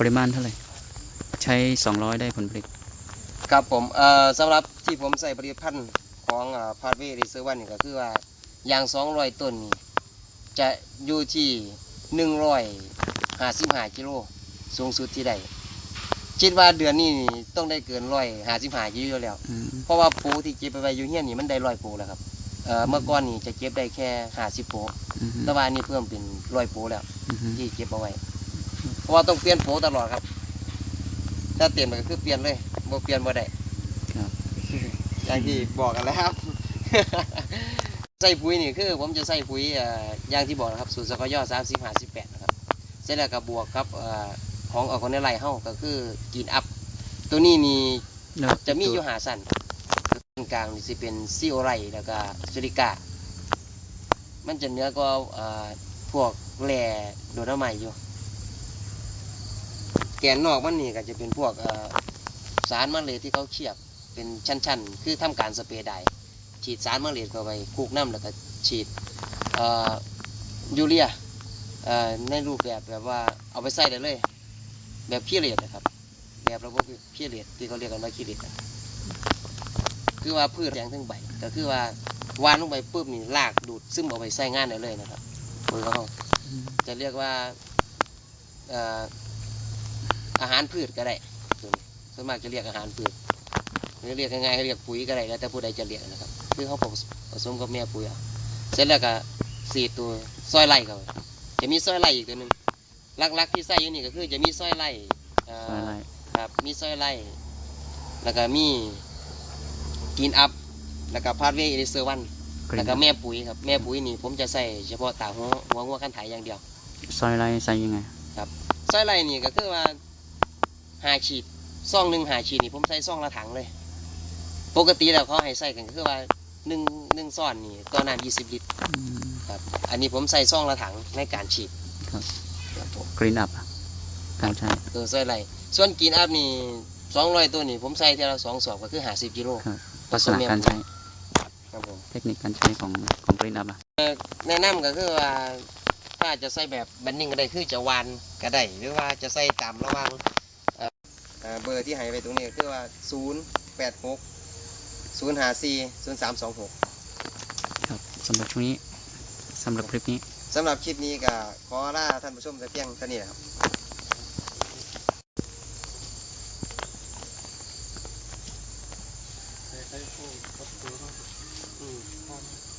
ปริมาณเท่าไหร่ ใช้ 200 ได้ผลผลิต ครับผมเอ่อสำหรับที่ผมใส่ผลิตภัณฑ์ของพาร์ทเวย์รีเซอร์วันนี่ก็คือว่ายาง200ต้นนี่จะอยู่ที่155กิโลสูงสุดที่ได้คิดว่าเดือนนี้นี่ต้องได้เกิน155กิโลแล้วอืมเพราะว่าปูที่เก็บไปไว้อยู่เฮียนนี่มันได้ร้อยปูแล้วครับเอ่อเมื่อก่อนนี่จะเก็บได้แค่50ปูอืมแต่ว่านี่เพิ่มเป็นร้อยปูแล้วอืมที่เก็บเอาไว้เพ ราะว่าต้องเปลี่ยนโผตลอดครับ ถ้าเปลี่ยนมันก็คือเปลี่ยนเลยบ่เปลี่ยนบ่ได้ครับอย่างที่บอกกันแล้วครับใส่ปุ๋ยนี่คือผมจะใส่ปุ๋ยเอ่ออย่างที่บอกนะครับสูตรสกอยสามสิบห้าสิบแปดนะครับเสร็จแล้วก็บวกกับเอ่อของออกคนในไรเฮาก็คือกินอัพ ตัวนี้นี่แล้วจะมีอยู่หาสั้นส่วนกลางนี่สิเป็นซิโอไรแล้วก็ซูริกามันจะเหนื้อก็เอ่อพวกแหล่โดดน้ำใหม่อยู่ แกนนอกมันนี่ก็จะเป็นพวกสารมะเร็ดที่เขาเคียบเป็นชั้น ๆ คือทำการสเปรย์ไดฉีดสารมะเร็ดเข้าไปคลุกน้ำแล้วก็ฉีดยูเรียในรูปแบบแบบว่าเอาไปใส่ได้เลย แบบขี้เหล็นะครับ แบบระบบขี้เหล็ที่เขาเรียกกันว่าขี้เหล็นะคือว่าพืชแดงทั้งใบก็คือว่าวานลงไปปุ๊บนี่รากดูดซึมเอาไปใส่งานได้เลยนะครับมือเขาอืมจะเรียกว่า อ่ออาหารพืชก็ได้ส่วนส่วนมากจะเรียกอาหารพืชหรือเรียกง่ายๆก็เรียกปุ๋ยก็ได้แล้วแต่ผู้ใดจะเรียกนะครับ คือเขาผสมกับแม่ปุ๋ยเอาเสร็จแล้วก็สีดตัวซอยไล่เขาจะมีซอยไล่อีกตัวหนึ่งลักๆที่ใส่อยู่นี่ก็คือจะมีซอยไล่เอ่อซอยไร่ครับมีซอยไล่แล้วก็มีกินอัพแล้วก็พาดเวย์อิเซอร์วันกรีแล้วนก็แม่ปุ๋ยครับแม่ปุ๋ยนี่ผมจะใส่เฉพาะตาหัวหัวงัวขั้นไถอย่างเดียวซอยไรใส่ยังไงซอยไล่นี่ก็คือว่า หาฉีดซ่องหนึ่งหาฉีดนี่ผมใส่ซ่องละถังเลย ปกติแล้วเขาให้ใส่กันก็คือว่าหนึ่งหนึ่งซ่อนนี่ต่อน้ำยี่สิบลิตรอืมครับ อันนี้ผมใส่ซ่องละถังในการฉีดครับครับผมกรีนอัพการใช้ตัวซอยไล่ส่วนกินอัพนี่สองร้อยตัวนี่ผมใส่เท่าละสองสอบก็คือหาสิบกิโลครับผลักสษมณะแม่การปุ๋ยใช้ครับผมเทคนิคการใช้ของของกรีนอัพอะแนะนำก็คือว่าถ้าจะใส่แบบแบนนิ่งก็ได้คือจะวานก็ได้หรือว่าจะใส่ตามระหว่างเอ่อเอที่หายไปตรงนี้คือว่า 0 8 6 0 5 4 0 3 2 6 ครับสำหรับช่วงนี้สำหรับคลิปนี้สำหรับคลิปนี้ก็ขอลาท่านผู้ชมแต่เพียงเท่านี้ครับใช้พวกปร